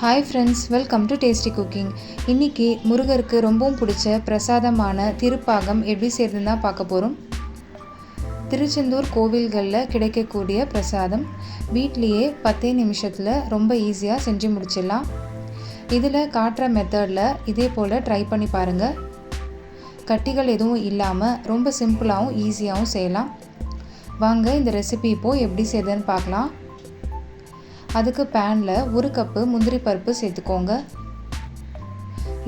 Hi friends welcome to tasty cooking இன்றைக்கி முருகருக்கு ரொம்பவும் பிடிச்ச பிரசாதமான திருப்பாகம் எப்படி செய்யறதுன்னு தான் பார்க்க போகிறோம் திருச்செந்தூர் கோவில்களில் கிடைக்கக்கூடிய பிரசாதம். வீட்லேயே பத்தே நிமிஷத்தில் ரொம்ப ஈஸியாக செஞ்சு முடிச்சிடலாம். இதில் காட்டுற மெத்தடில் இதே போல் ட்ரை பண்ணி பாருங்கள் கட்டிகள் எதுவும் இல்லாமல் ரொம்ப சிம்பிளாகவும் ஈஸியாகவும் செய்யலாம். வாங்க இந்த ரெசிபி இப்போது எப்படி செய்யுதுன்னு பார்க்கலாம். அதுக்கு பேனில் ஒரு கப்பு முந்திரி பருப்பு சேர்த்துக்கோங்க.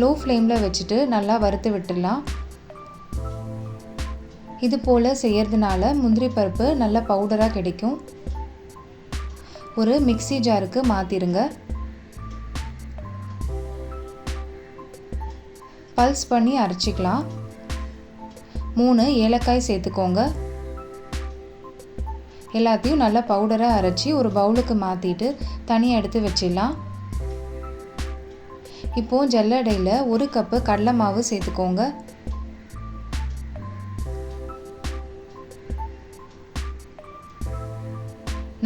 லோ ஃப்ளேமில் வச்சுட்டு நல்லா வறுத்து விட்டுடலாம். இது போல் செய்யறதுனால முந்திரி பருப்பு நல்ல பவுடராக கிடைக்கும். ஒரு மிக்சி ஜாருக்கு மாற்றிருங்க பல்ஸ் பண்ணி அரைச்சிக்கலாம். மூணு ஏலக்காய் சேர்த்துக்கோங்க. எல்லாத்தையும் நல்லா பவுடராக அரைச்சி ஒரு பவுலுக்கு மாற்றிட்டு தனியாக எடுத்து வச்சிடலாம். இப்போது ஜல்லடையில் ஒரு கப்பு கடலை மாவு சேர்த்துக்கோங்க.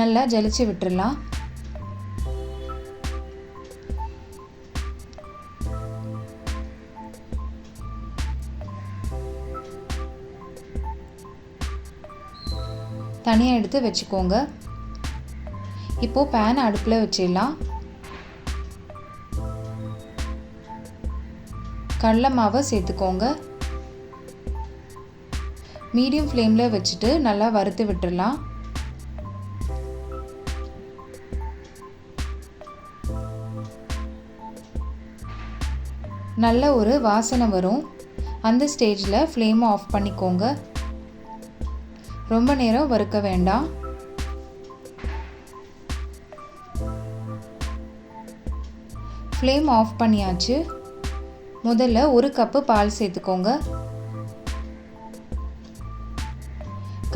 நல்லா ஜலிச்சு விட்டுடலாம் தனியாக எடுத்து வச்சுக்கோங்க. இப்போது பேன் அடுப்பில் வச்சிடலாம். கடல மாவை சேர்த்துக்கோங்க. மீடியம் ஃப்ளேமில் வச்சுட்டு நல்லா வறுத்து விட்டுடலாம். நல்ல ஒரு வாசனை வரும். அந்த ஸ்டேஜில் ஃப்ளேமை ஆஃப் பண்ணிக்கோங்க. ரொம்ப நேரம் வறுக்க வேண்டாம். ஃப்ளேம் ஆஃப் பண்ணியாச்சு. முதல்ல ஒரு கப்பு பால் சேர்த்துக்கோங்க.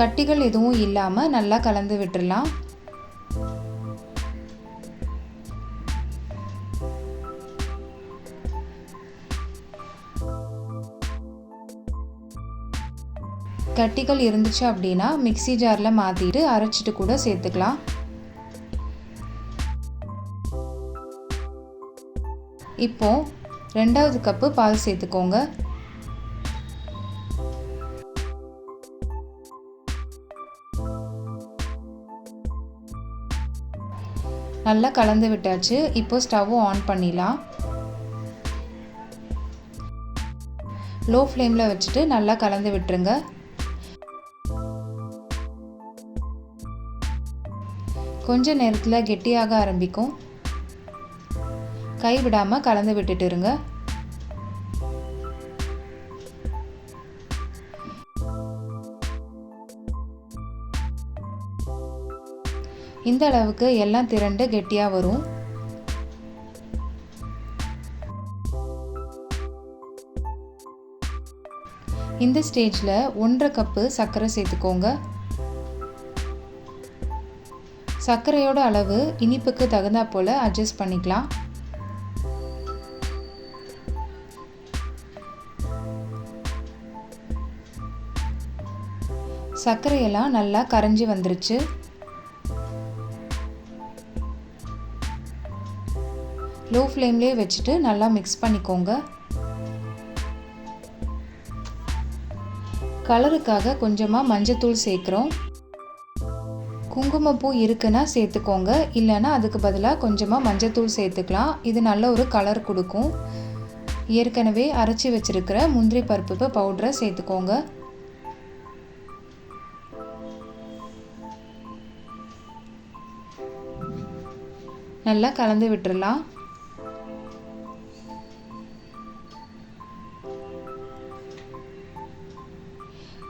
கட்டிகள் எதுவும் இல்லாமல் நல்லா கலந்து விட்டுடலாம் கட்டிகள் இருந்துச்சு அப்படின்னா மிக்சி ஜாரில் மாற்றிட்டு அரைச்சிட்டு கூட சேர்த்துக்கலாம். இப்போ ரெண்டாவது கப்பு பால் சேர்த்துக்கோங்க. நல்லா கலந்து விட்டாச்சு. இப்போ ஸ்டவ்வும் ஆன் பண்ணிடலாம். லோ ஃப்ளேமில் வச்சுட்டு நல்லா கலந்து விட்டுருங்க. கொஞ்ச நேரத்தில் கெட்டியாக ஆரம்பிக்கும். கைவிடாமல் கலந்து விட்டுட்டு இருங்க. இந்த அளவுக்கு எல்லாம் திரண்டு கெட்டியாக வரும். இந்த ஸ்டேஜில் ஒன்றரை கப்பு சர்க்கரை சேர்த்துக்கோங்க. சர்க்கரையோட அளவு இனிப்புக்கு தகுந்தா போல் அட்ஜஸ்ட் பண்ணிக்கலாம். சர்க்கரையெல்லாம் நல்லா கரைஞ்சி வந்துருச்சு. லோ ஃப்ளேம்லேயே வச்சுட்டு நல்லா மிக்ஸ் பண்ணிக்கோங்க. கலருக்காக கொஞ்சமாக மஞ்சத்தூள் சேர்க்குறோம். குங்குமப்பூ இருக்குன்னா சேர்த்துக்கோங்க. இல்லைன்னா அதுக்கு பதிலாக கொஞ்சமாக மஞ்சத்தூள் சேர்த்துக்கலாம். இது நல்ல ஒரு கலர் கொடுக்கும். ஏற்கனவே அரைச்சி வச்சுருக்கிற முந்திரி பருப்பு பவுடரை சேர்த்துக்கோங்க. நல்லா கலந்து விட்டுடலாம்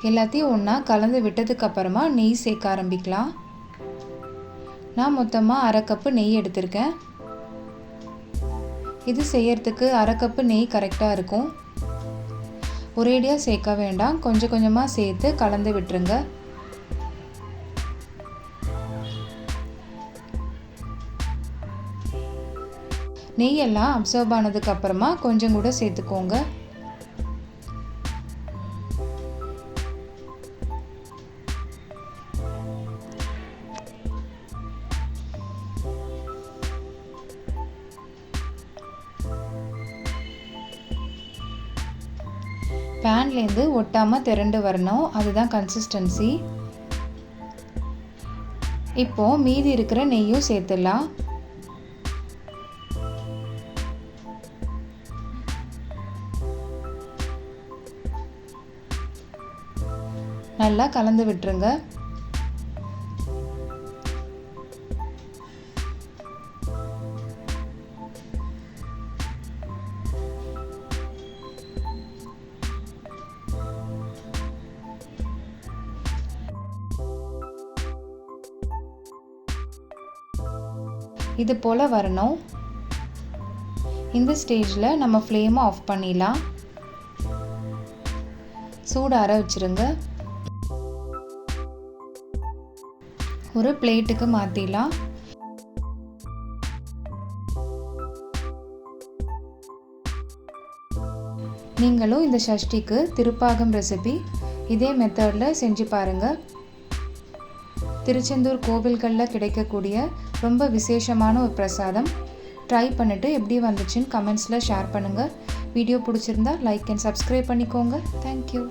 எல்லாத்தையும் ஒன்றா கலந்து விட்டதுக்கப்புறமா நெய் சேர்க்க ஆரம்பிக்கலாம். நான் மொத்தமாக அரை கப்பு நெய் எடுத்திருக்கேன். இது செய்யறதுக்கு அரை கப்பு நெய் கரெக்டாக இருக்கும். ஒரேடியாக சேர்க்க வேண்டாம். கொஞ்சம் கொஞ்சமாக சேர்த்து கலந்து விட்டுருங்க. நெய்யெல்லாம் அப்சர்வ் ஆனதுக்கப்புறமா கொஞ்சம் கூட சேர்த்துக்கோங்க. பேன்லேருந்து ஒட்டாமல் திரண்டு வரணும். அதுதான் கன்சிஸ்டன்சி இப்போது மீதி இருக்கிற நெய்யும் சேர்த்துடலாம். நல்லா கலந்து விட்டுருங்க. இது போல் வரணும். இந்த ஸ்டேஜில் நம்ம ஃப்ளேமை ஆஃப் பண்ணிடலாம். சூடார வச்சுருங்க. ஒரு பிளேட்டுக்கு மாற்றிடலாம் நீங்களும் இந்த சஷ்டிக்கு திருப்பாகம் ரெசிபி இதே மெத்தடில் செஞ்சு பாருங்கள் திருச்செந்தூர் கோவில்களில் கிடைக்கக்கூடிய ரொம்ப விசேஷமான ஒரு பிரசாதம். ட்ரை பண்ணிவிட்டு எப்படி வந்துச்சுன்னு கமெண்ட்ஸில் ஷேர் பண்ணுங்கள் வீடியோ பிடிச்சிருந்தா லைக் அண்ட் சப்ஸ்கிரைப் பண்ணிக்கோங்க. Thank you